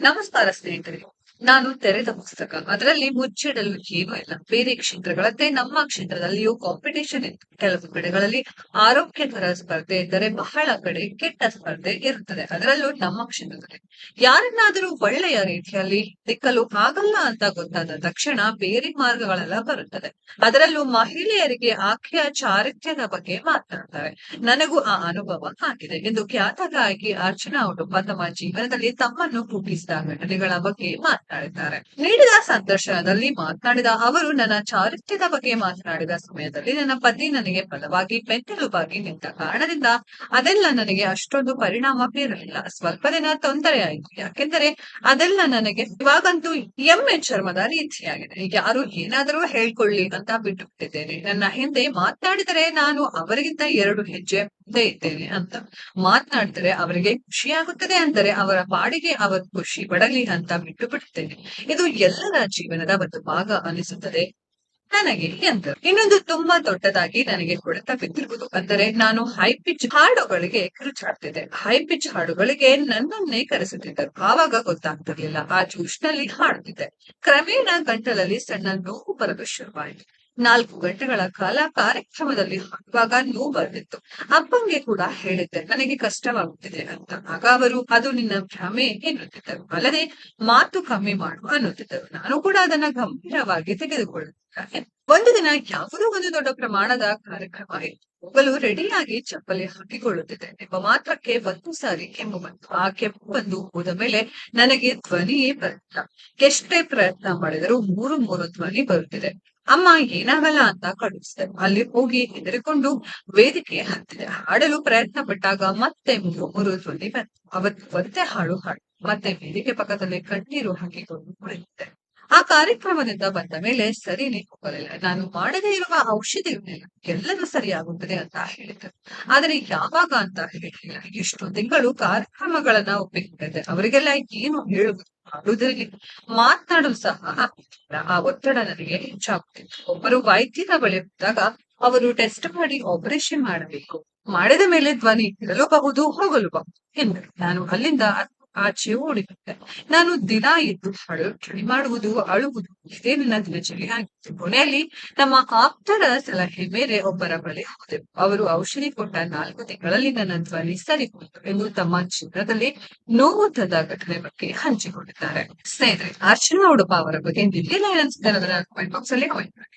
ನಮಸ್ಕಾರ ಸ್ನೇಹಿತರೆ ನಾನು ತೆರೆದ ಪುಸ್ತಕ. ಅದರಲ್ಲಿ ಮುಚ್ಚಿಡಲು ಏನೂ ಇಲ್ಲ. ಬೇರೆ ಕ್ಷೇತ್ರಗಳಂತೆ ನಮ್ಮ ಕ್ಷೇತ್ರದಲ್ಲಿಯೂ ಕಾಂಪಿಟೇಷನ್ ಇತ್ತು. ಕೆಲವು ಕಡೆಗಳಲ್ಲಿ ಆರೋಗ್ಯಕರ ಸ್ಪರ್ಧೆ ಇದ್ದರೆ ಬಹಳ ಕಡೆ ಕೆಟ್ಟ ಸ್ಪರ್ಧೆ ಇರುತ್ತದೆ. ಅದರಲ್ಲೂ ನಮ್ಮ ಕ್ಷೇತ್ರದಲ್ಲಿ. ಯಾರನ್ನಾದರೂ ಒಳ್ಳೆಯ ರೀತಿಯಲ್ಲಿ ದಿಕ್ಕಲು ಆಗಲ್ಲ ಅಂತ ಗೊತ್ತಾದ ತಕ್ಷಣ ಬೇರೆ ಮಾರ್ಗಗಳೆಲ್ಲ ಬರುತ್ತದೆ. ಅದರಲ್ಲೂ ಮಹಿಳೆಯರಿಗೆ ಆಕೆಯ ಚಾರಿತ್ರ್ಯದ ಬಗ್ಗೆ ಮಾತನಾಡ್ತಾರೆ. ನನಗೂ ಆ ಅನುಭವ ಆಗಿದೆ. ಎಂದು ಖ್ಯಾತ ಗಾಯಕಿ ಅರ್ಚನಾ ಅವರು ತಮ್ಮ ಜೀವನದಲ್ಲಿ ತಮ್ಮನ್ನು ಹುಟ್ಟಿಸಿದ ಘಟನೆಗಳ ಬಗ್ಗೆ ಮಾತನಾಡಿದ್ದಾರೆ ನೀಡಿದ ಸಂದರ್ಶನದಲ್ಲಿ ಮಾತನಾಡಿದ ಅವರು, ನನ್ನ ಚಾರಿತ್ರ್ಯದ ಬಗ್ಗೆ ಮಾತನಾಡಿದ ಸಮಯದಲ್ಲಿ ನನ್ನ ಪತಿ ನನಗೆ ಬಲವಾಗಿ ಬೆನ್ನೆಲುಬಾಗಿ ನಿಂತ ಕಾರಣದಿಂದ ಅದೆಲ್ಲ ನನಗೆ ಅಷ್ಟೊಂದು ಪರಿಣಾಮ ಬೀರಲಿಲ್ಲ. ಸ್ವಲ್ಪ ದಿನ ತೊಂದರೆ ಆಯಿತು ಯಾಕೆಂದರೆ ಅದೆಲ್ಲ ನನಗೆ ಇವಾಗಂತೂ ಎಮ್ಮೆ ಚರ್ಮದ ರೀತಿಯಾಗಿದೆ. ಯಾರು ಏನಾದರೂ ಹೇಳ್ಕೊಳ್ಳಿ ಅಂತ ಬಿಟ್ಟು ಬಿಟ್ಟಿದ್ದೇನೆ ನನ್ನ ಹಿಂದೆ ಮಾತನಾಡಿದರೆ ನಾನು ಅವರಿಗಿಂತ ಎರಡು ಹೆಜ್ಜೆ ಮುಂದೆ ಇದ್ದೇನೆ ಅಂತ ಮಾತನಾಡ್ತಾರೆ, ಅವರಿಗೆ ಖುಷಿ ಆಗುತ್ತದೆ ಅಂದರೆ ಅವರ ಪಾಡಿಗೆ ಅವರು ಖುಷಿ ಪಡಲಿ ಅಂತ ಬಿಟ್ಟು ಬಿಡುತ್ತೇನೆ ಇದು ಎಲ್ಲರ ಜೀವನದ ಒಂದು ಭಾಗ ಅನಿಸುತ್ತದೆ ನನಗೆ ಎಂದರು. ಇನ್ನೊಂದು ತುಂಬಾ ದೊಡ್ಡದಾಗಿ ನನಗೆ ಹೊಡೆತ ಬಿದ್ದಿರುವುದು ಅಂದರೆ ನಾನು ಹೈ ಪಿಚ್ ಹಾಡುಗಳಿಗೆ ಕಿರುಚಾಡ್ತಿದ್ದೆ. ಹೈ ಪಿಚ್ ಹಾಡುಗಳಿಗೆ ನನ್ನನ್ನೇ ಕರೆಸುತ್ತಿದ್ದರು. ಆವಾಗ ಗೊತ್ತಾಗ್ತಿರ್ಲಿಲ್ಲ. ಆ ಜೂಶ್ನಲ್ಲಿ ಹಾಡುತ್ತಿದ್ದೆ. ಕ್ರಮೇಣ ಗಂಟಲಲ್ಲಿ ಸಣ್ಣ ನೋವು ಬರಲು ಶುರುವಾಯಿತು. ನಾಲ್ಕು ಗಂಟೆಗಳ ಕಾಲ ಕಾರ್ಯಕ್ರಮದಲ್ಲಿ ಹಾಡುವಾಗ ನೋವು ಬರ್ತಿತ್ತು ಅಪ್ಪಂಗೆ ಕೂಡ ಹೇಳಿದ್ದೆ, ನನಗೆ ಕಷ್ಟವಾಗುತ್ತಿದೆ ಅಂತ. ಆಗ ಅವರು, ಅದು ನಿನ್ನ ಭ್ರಮೆ, ಎನ್ನುತ್ತಿದ್ದರು. ಅಲ್ಲದೆ, ಮಾತು ಕಮ್ಮಿ ಮಾಡು, ಅನ್ನುತ್ತಿದ್ದರು. ನಾನು ಕೂಡ ಅದನ್ನ ಗಂಭೀರವಾಗಿ ತೆಗೆದುಕೊಳ್ಳುತ್ತಿದ್ದೆ ಒಂದು ದಿನ ಯಾವುದೋ ಒಂದು ದೊಡ್ಡ ಪ್ರಮಾಣದ ಕಾರ್ಯಕ್ರಮ ಇತ್ತು. ಹೋಗಲು ರೆಡಿಯಾಗಿ ಚಪ್ಪಲಿ ಹಾಕಿಕೊಳ್ಳುತ್ತಿದ್ದೆ ಎಂಬ ಮಾತ್ರಕ್ಕೆ ಒಂದು ಸಾರಿ ಕೆಮ್ಮು ಬಂತು. ಆ ಕೆಮ್ಮು ಬಂದು ಹೋದ ಮೇಲೆ ನನಗೆ ಧ್ವನಿಯೇ ಬರುತ್ತ ಎಷ್ಟೇ ಪ್ರಯತ್ನ ಮಾಡಿದರೂ ಮೂರು ಮೂರು ಧ್ವನಿ ಬರುತ್ತಿದೆ. ಅಮ್ಮ ಏನಾಗಲ್ಲ ಅಂತ ಕಳುಹಿಸಿದೆ ಅಲ್ಲಿ ಹೋಗಿ ಹೆದರಿಕೊಂಡು ವೇದಿಕೆ ಹತ್ತಿದೆ ಹಾಡಲು ಪ್ರಯತ್ನ ಪಟ್ಟಾಗ ಮತ್ತೆ ಮೂರು ಧ್ವನಿ ಬಂತು. ಅವತ್ತು ಒಂದೇ ಹಾಡು ಹಾಡು. ಮತ್ತೆ ವೇದಿಕೆ ಪಕ್ಕದಲ್ಲಿ ಕಣ್ಣೀರು ಹಾಕಿಕೊಂಡು ಕುಳಿತಿದ್ದೆ. ಆ ಕಾರ್ಯಕ್ರಮದಿಂದ ಬಂದ ಮೇಲೆ ಸರಿನೇ ಹೋಗಲಿಲ್ಲ ನಾನು ಮಾಡದೇ ಇರುವ ಔಷಧಿ ಇರಲಿಲ್ಲ ಎಲ್ಲರೂ ಸರಿಯಾಗುತ್ತದೆ ಅಂತ ಹೇಳಿದ್ದರು ಆದರೆ ಯಾವಾಗ ಅಂತ ಹೇಳಿಲ್ಲ ಎಷ್ಟು ತಿಂಗಳು ಕಾರ್ಯಕ್ರಮಗಳನ್ನ ಒಪ್ಪಿಕೊಂಡಿದ್ದೆ. ಅವರಿಗೆಲ್ಲ ಏನು ಹೇಳುವುದು ಮಾಡುವುದರಲ್ಲಿ ಮಾತನಾಡಲು ಸಹ ಆ ಒತ್ತಡ ನನಗೆ ಹೆಚ್ಚಾಗುತ್ತಿತ್ತು. ಒಬ್ಬರು ವೈದ್ಯರ ಬಳಿ ಹೋದಾಗ ಅವರು ಟೆಸ್ಟ್ ಮಾಡಿ ಆಪರೇಷನ್ ಮಾಡಬೇಕು. ಮಾಡಿದ ಮೇಲೆ ಧ್ವನಿ ಇರಲೂಬಹುದು, ಹೋಗಲೂಬಹುದು ಎಂದರು. ನಾನು ಅಲ್ಲಿಂದ ಆಚೆ ಓಡಿಬಿಟ್ಟೆ ನಾನು ದಿನ ಎದ್ದು ಚಳಿ ಮಾಡುವುದು, ಅಳುವುದು ಇದೇ ನನ್ನ ದಿನಚರಿ ಆಗಿತ್ತು. ಕೊನೆಯಲ್ಲಿ ನಮ್ಮ ಆಪ್ತರ ಸಲಹೆ ಮೇಲೆ ಒಬ್ಬರ ಬಳಿ ಹೋದೆವು ಅವರು ಔಷಧಿ ಕೊಟ್ಟ ನಾಲ್ಕು ತಿಂಗಳಲ್ಲಿ ನನ್ನ ಧ್ವನಿ ಸರಿ ಹೋಯಿತು ಎಂದು ತಮ್ಮ ಜೀವನದಲ್ಲಿ ನೋವು ತಂದ ಘಟನೆ ಬಗ್ಗೆ ಹಂಚಿಕೊಂಡಿದ್ದಾರೆ. ಸ್ನೇಹಿತರೆ, ಅರ್ಚನಾ ಉಡುಪ ಅವರ ಬಗ್ಗೆ ಅದನ್ನ ಕಮೆಂಟ್ ಬಾಕ್ಸ್ ಅಲ್ಲಿ ಕಮೆಂಟ್ ಮಾಡಿ.